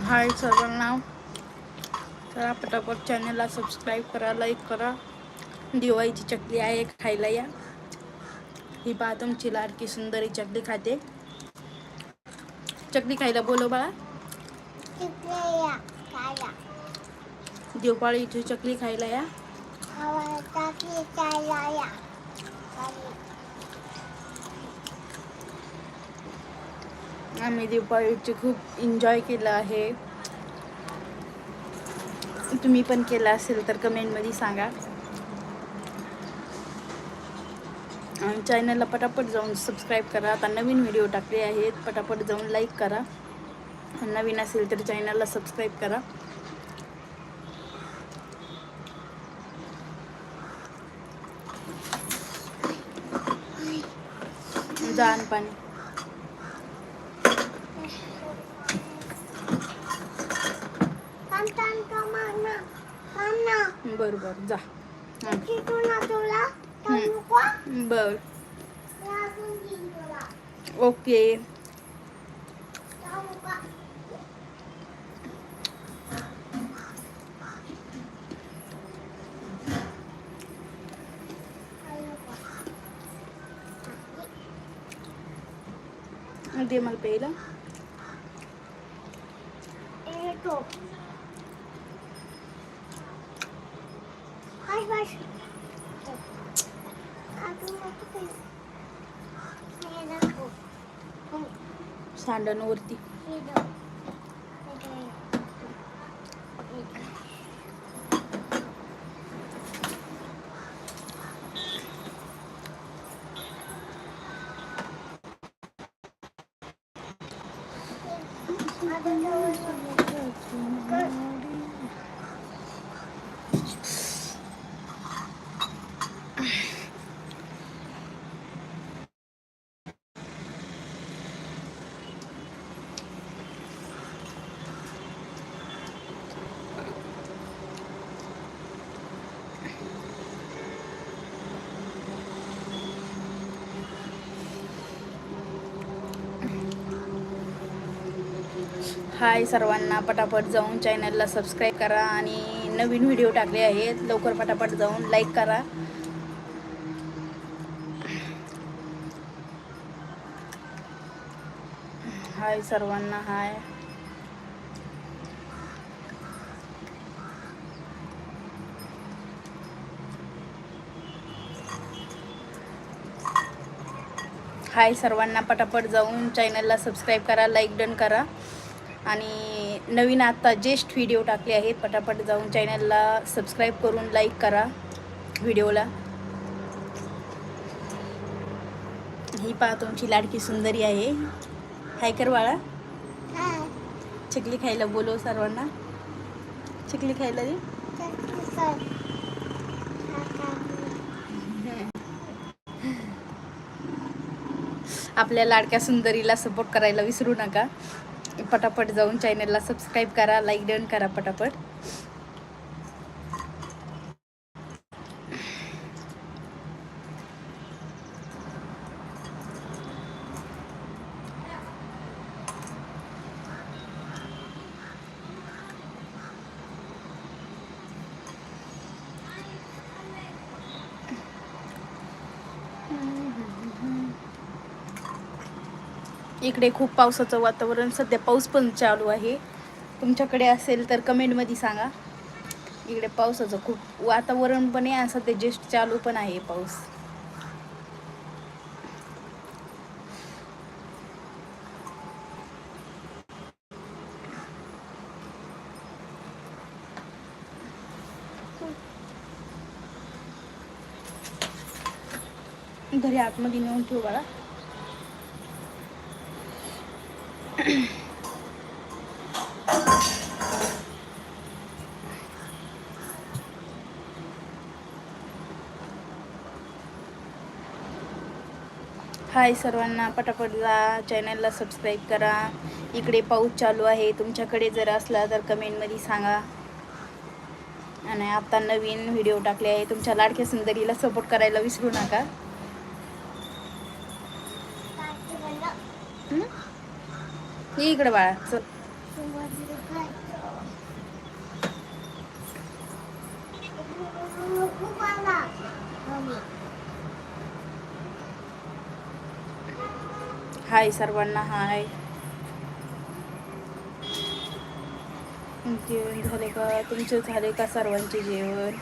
हाय सर्वांना. चला पटापट चॅनलला सबस्क्राईब करा लाईक करा. दिवाळीची चकली आहे खायला या. ही पहा तुमची लाडकी सुंदरी चकली खाते. चकली खायला बोलो बाळा. दिवाळीची चकली खायला या आवाज टाकी खायला या खाली. आम्ही दिवपाळीची खूप एन्जॉय केलं आहे. तुम्ही पण केलं असेल तर कमेंटमध्ये सांगा. आणि चॅनलला पटापट जाऊन सबस्क्राईब करा. आता नवीन व्हिडिओ टाकले आहेत पटापट जाऊन लाईक करा. नवीन असेल तर चॅनलला सबस्क्राईब करा. जाण पाणी. बरं बरं जा हां तिथून ना तुला थांब हम्म. नको. बरं लागून देईन तुला. ओके थांब नको. थांब नको. दे मला प्यायला सांडणवरती Thank you. हे दे. हे दे. अजून जवळ हाय सर्वांना पटापट जाऊन चॅनलला सबस्क्राईब करा आणि नवीन व्हिडिओ टाकले आहेत लवकर पटापट जाऊन लाईक करा. हाय सर्वांना हाय. हाय सर्वांना पटापट जाऊन चॅनलला सबस्क्राईब करा लाईक डन करा. आणि नवीन आत्ता जेस्ट व्हिडिओ टाकले आहेत पटापट जाऊन चॅनलला सबस्क्राईब करून लाईक करा व्हिडिओला. ही पहा तुमची लाडकी सुंदरी आहे. हाय कर बाळा. चकली खायला बोलव सर्वांना चकली खायला दे. आपल्या लाडक्या सुंदरीला सपोर्ट करायला विसरू नका पटापट जाऊन चॅनलला सबस्क्राईब करा लाईक डन करा पटापट इकडे खूप पावसाचं वातावरण सध्या पाऊस पण चालू आहे. तुमच्याकडे असेल तर कमेंटमध्ये सांगा. इकडे पावसाचं खूप वातावरण पण आहे आणि सध्या जस्ट चालू पण आहे पाऊस. घरी आतमध्ये नेऊन ठेव बाळा. हाय सर्वांना पटापट जा चॅनलला सबस्क्राईब करा. इकडे पाऊस चालू आहे. तुमच्याकडे जर असला तर कमेंटमध्ये सांगा. आणि आता नवीन व्हिडिओ टाकले आहे. तुमच्या लाडक्या सुंदरीला सपोर्ट करायला विसरू नका. ये इकडे बाळा चल. हाय सर्वांना हाय. जेवण झाले का? तुमचे झाले का सर्वांचे जेवण?